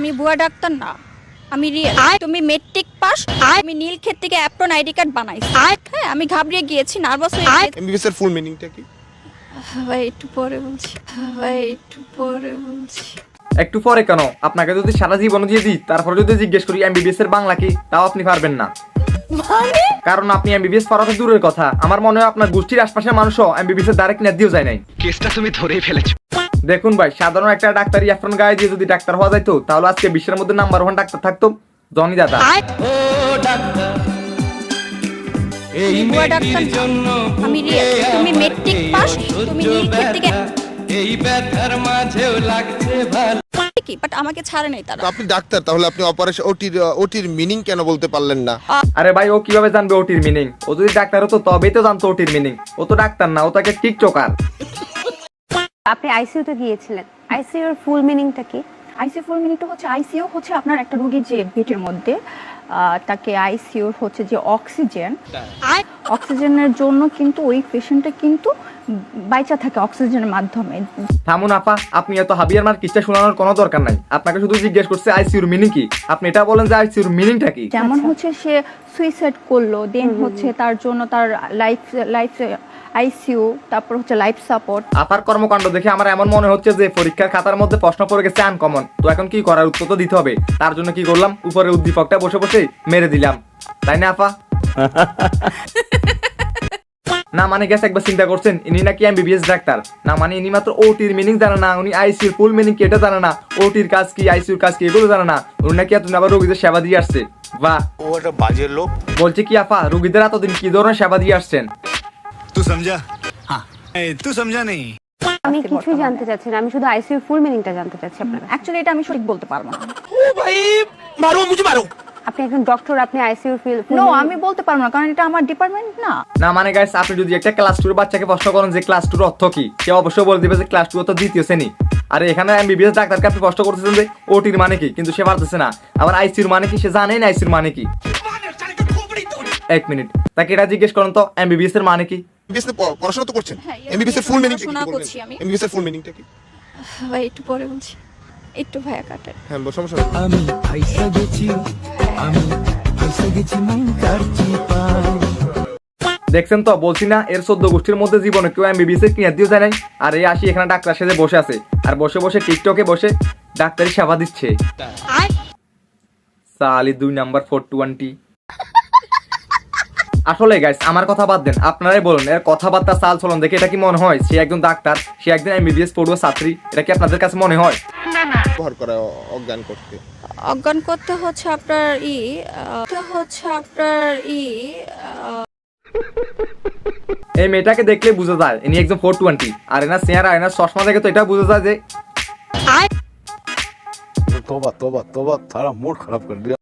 আমি বুয়া ডাক্তার না। আমি রিয়েল তুমি মেট্রিক পাস আমি নীল ক্ষেত থেকে অ্যাপ্রন আইডি কার্ড বানাইছি। হ্যাঁ আমি ঘাবড়িয়ে গিয়েছি নার্ভাস হয়ে গিয়েছি। এমবিবিএস এর ফুল মিনিংটা কি? ভাই একটু পরে বলছি। ভাই একটু পরে বলছি। একটু পরে কেন? আপনাকে যদি সারা জীবন দিয়ে দিই তারপরে যদি জিজ্ঞেস করি এমবিবিএস এর বাংলা কি তাও আপনি পারবেন না। কারণ আপনি এমবিবিএস পড়া তো দূরের কথা। আমার মনে হয় আপনার গোষ্ঠীর আশপাশের মানুষও এমবিবিএস এর ডাইরেক্ট নেট দিয়েও যায় নাই। কেসটা তুমি ধরেই ফেলেছো। দেখুন ভাই সাধারণ একটা ডাক্তার ইয়াফরন গায়ে দিয়ে যদি ডাক্তার হওয়া যাইতো তাহলে আজকে বিশ্বের মধ্যে নাম্বার ওয়ান ডাক্তার থাকতো জনি দাদা। ডাক্তার না। আমি রিয়েল তুমি মেট্রিক পাস তুমি নীল ক্ষেত থেকে এই ব্যথার মাঝেও লাগছে ভালো কি? বাট আমাকে ছাড়ে নাই তারা। আপনি ডাক্তার তাহলে আপনি অপারেশন ওটির ওটির মিনিং কেন বলতে পারলেন না? আরে ভাই ও কীভাবে জানবে ওটির মিনিং ও যদি ডাক্তার হতো তবেই তো জানতো ওটির মিনিং ও তো ডাক্তার না ও তাকে টিকটকার। আপনি আইসিইউতে গিয়েছিলেন। আইসিইউ এর ফুল মিনিংটা কি? আইসিইউ ফুল মিনিংটা হচ্ছে আইসিইউ হচ্ছে আপনার একটা রোগী যে পেটের মধ্যে আহ, তাকে আইসিইউর হচ্ছে যে অক্সিজেন অক্সিজেনের জন্য কিন্তু ওই পেশেন্টটা কিন্তু বাইচা থাকে অক্সিজেনের মাধ্যমে। থামুন আপা আপনি এত হাবিয়ার মার কিচ্ছা শোনানোর কোনো দরকার নাই। আপনাকে শুধু জিজ্ঞেস করছে আইসিউর মিনিং কি? আপনি এটা বলেন যে আইসিউর মিনিংটা কি? যেমন আচ্ছা। হচ্ছে সে সুইসাইড করল দেন হচ্ছে তার জন্য তার লাইফ লাইফ আইসিইউ তারপর হচ্ছে লাইফ সাপোর্ট আপার কর্মকাণ্ড দেখে আমার এমন মনে হচ্ছে যে পরীক্ষার খাতার মধ্যে প্রশ্ন পড়ে গেছে আনকমন তো এখন কি করার উত্তর তো দিতে হবে। তার জন্য কি করলাম? উপরে উদ্দীপকটা বসে বসে মেরে দিলাম। তাই না আপা? না মানে গেছে একবার চিন্তা করছেন ইনি নাকি এমবিবিএস ডাক্তার? না মানে ইনি মাত্র ওটির মিনিং জানে না উনি আইসির ফুল মিনিং কি এটা জানে না ওটির কাজ কি আইসির কাজ কি এগুলো জানে না। উনি নাকি এত আবার রোগীদের সেবা দিয়ে আসছে। বা ও একটা বাজে লোক। বলছে কি আপা রোগীদের এতদিন কি ধরনের সেবা দিয়ে আসছেন? তুই সমঝা? হ্যাঁ। এই তুই সমঝা নেই? আমি কিছু জানতে চাচ্ছি না আমি শুধু আইসিইউ ফুল মিনিংটা জানতে চাচ্ছি আপনারা অ্যাকচুয়ালি এটা আমি সঠিক বলতে পারব না। ও ভাই মারো মুজি মারো। আপনি একজন ডক্টর আপনি আইসিইউ ফিল নো আমি বলতে পারব না কারণ এটা আমার ডিপার্টমেন্ট না। না মানে গাইস আপনি যদি একটা ক্লাস টুর বাচ্চাকে প্রশ্ন করেন যে ক্লাস টুর অর্থ কি সে অবশ্যই বলে দিবে যে ক্লাস টু অর্থ দ্বিতীয় শ্রেণি। আর এখানে এমবিবিএস ডাক্তারকে আপনি প্রশ্ন করতেছেন যে ওটির মানে কি কিন্তু সে পারতেছে না। আবার আইসিউর মানে কি সে জানেই না আইসিউর মানে কি। এক মিনিট। তাকে এটা জিজ্ঞেস করেন তো এমবিবিএস এর মানে কি? এমবিবিএস পড়াশোনা তো করছেন? হ্যাঁ, এর এমবিবিএস এর ফুল মিনিং কি? করছি আমি। এমবিবিএস এর ফুল মিনিংটা কি? ভাই একটু পরে বলছি। একটু ভাইয়া কাটে হ্যাঁ সমস্যা আমি ফাইসা গেছি আমি ফাইসা গেছি মাইন্ডার চিপায় দেখছেন তো বলছি না এর চোদ্দ গোষ্ঠীর মধ্যে জীবনে কেউ এমবিবিএস এর কিনে দিয়েও যায় নাই। আর এই আসি এখানে ডাক্তার সেজে বসে আছে। আর বসে বসে টিকটকে বসে ডাক্তারি সেবা দিচ্ছে। সালি দুই নাম্বার ফোর টোয়েন্টি আসলে গাইস আমার কথা বাদ দেন আপনারাই বলুন এর কথাবার্তা চাল চলন দেখে এটা কি মনে হয়? সে একজন ডাক্তার সে একজন এমবিবিএস পড়ুয়া ছাত্রী এটা কি আপনাদের কাছে মনে হয়? ব্যবহার করা অজ্ঞান করতে? অজ্ঞান করতে হচ্ছে আপনার ই হচ্ছে আপনার ই এই মেয়েটাকে দেখলে বোঝা যায় ইনি একদম ফোর টোয়েন্টি আর এনার আর এনার চশমা দেখে তো এটা বোঝা যায় যে তোবা তোবা তোবা তারা মুড খারাপ করে